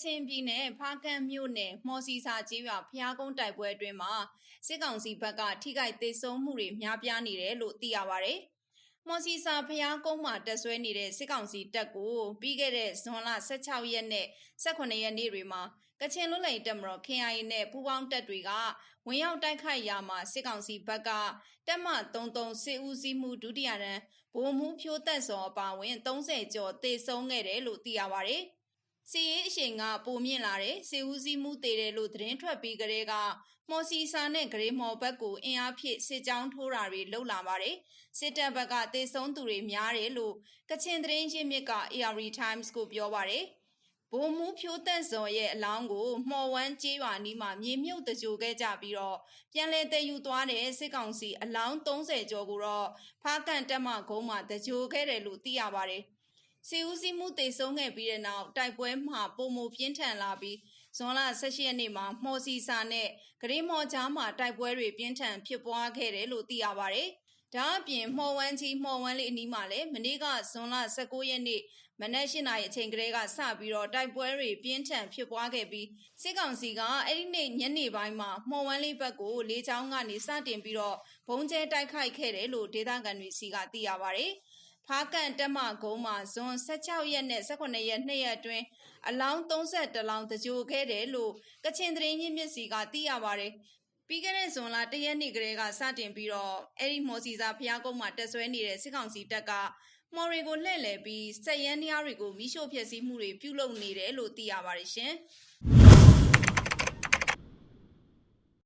ချင်ပြည်နယ်ဖားကန့်မြို့နယ်မော်စီစာကျေးရွာဖျားကုန်းတိုက်ပွဲအတွင်းမှာစစ်ကောင်စီဘက်ကထိခိုက်ဒေဆုံးမှုတွေများပြားနေတယ်လို့သိရပါဗျ။မော်စီစာဖျားကုန်းမှာတက်ဆွဲနေတဲ့စစ်ကောင်စီတပ်ကိုပြီးခဲ့တဲ့ဇွန်လ16ရက်နဲ့18ရက်နေ့တွေမှာကချင်လွတ်လပ်ရေးတပ်မတော် KIA နဲ့ပူးပေါင်းတပ်တွေကဝင်ရောက်တိုက်ခိုက်ရာမှာစစ်ကောင်စီဘက်ကတပ်မ33စစ်ဦးစီးမှုဒုတိယရန်ဗိုလ်မှူးဖြိုးသက်စောအပါအဝင်30ကျော်တေဆုံးခဲ့တယ်လို့သိရပါဗျ။ စီရေးအရှိန်ကပိုမြင့်လာတဲ့စေဦးစီးမှုတည်တယ်လို့သတင်းထွက်ပြီးကလေးကမော်စီစာနဲ့ဂရေမော်ဘက်ကိုအင်အားဖြည့်စစ်ကြောင်းထိုးတာတွေလှုပ်လာပါတယ်စစ်တပ်ဘက်ကတေဆုံးသူတွေများတယ်လို့ကချင်သတင်းရင်းမြစ်က AR Times ကိုပြောပါတယ်ဘုံမူဖြိုးသက်စော်ရဲ့အလောင်းကိုမှော်ဝမ်းကျေးရွာနီးမှာမြေမြုပ်တကြိုခဲ့ကြပြီးတော့ပြန်လည်တည်ယူသွားတဲ့စစ်ကောင်စီအလောင်း30ကျော်ကိုတော့ဖားကန်တက်မကုန်းမှာတကြိုခဲ့တယ်လို့သိရပါတယ်။ စီဦးစီးမှုတေဆုံးခဲ့ပြီးတဲ့နောက်တိုက်ပွဲမှာပုံမပြင်းထန်လာပြီးဇွန်လ18ရက်နေ့မှာမော်စီစာနဲ့ဂရေမော်ကြားမှာတိုက်ပွဲတွေပြင်းထန်ဖြစ်ပွားခဲ့တယ်လို့သိရပါတယ်။ဒါအပြင်မော်ဝမ်းကြီးမော်ဝမ်းလေးအနီးမှာလည်းမနေ့ကဇွန်လ19ရက်နေ့မနက်၈နာရီအချိန်ကလေးကစပြီးတော့တိုက်ပွဲတွေပြင်းထန်ဖြစ်ပွားခဲ့ပြီးစစ်ကောင်စီကအဲ့ဒီနေ့ညနေပိုင်းမှာမော်ဝမ်းလေးဘက်ကိုလေးချောင်းကနေစတင်ပြီးတော့ဘုံကျဲတိုက်ခိုက်ခဲ့တယ်လို့ဒေသခံတွေစီကသိရပါတယ်။ ဖားကန်တက်မကုန်းမှာဇွန်16ရက်နဲ့18ရက်နှစ်ရက်အတွင်းအလောင်း32လောင်းတကြိုခဲ့တယ်လို့ကချင်သတင်းရင်းမြစ်စီကသိရပါတယ်ပြီးခဲ့တဲ့ဇွန်လတရက်နေ့ကလေးကစတင်ပြီးတော့အဲ့ဒီမော်စီစာဖျားကုန်းမှာတက်ဆွဲနေတဲ့စစ်ကောင်စီတပ်ကမော်ရီကိုလှည့်လည်ပြီးစက်ရန်နီးယားတွေကိုမိရှို့ဖျက်ဆီးမှုတွေပြုလုပ်နေတယ်လို့သိရပါတယ်ရှင်။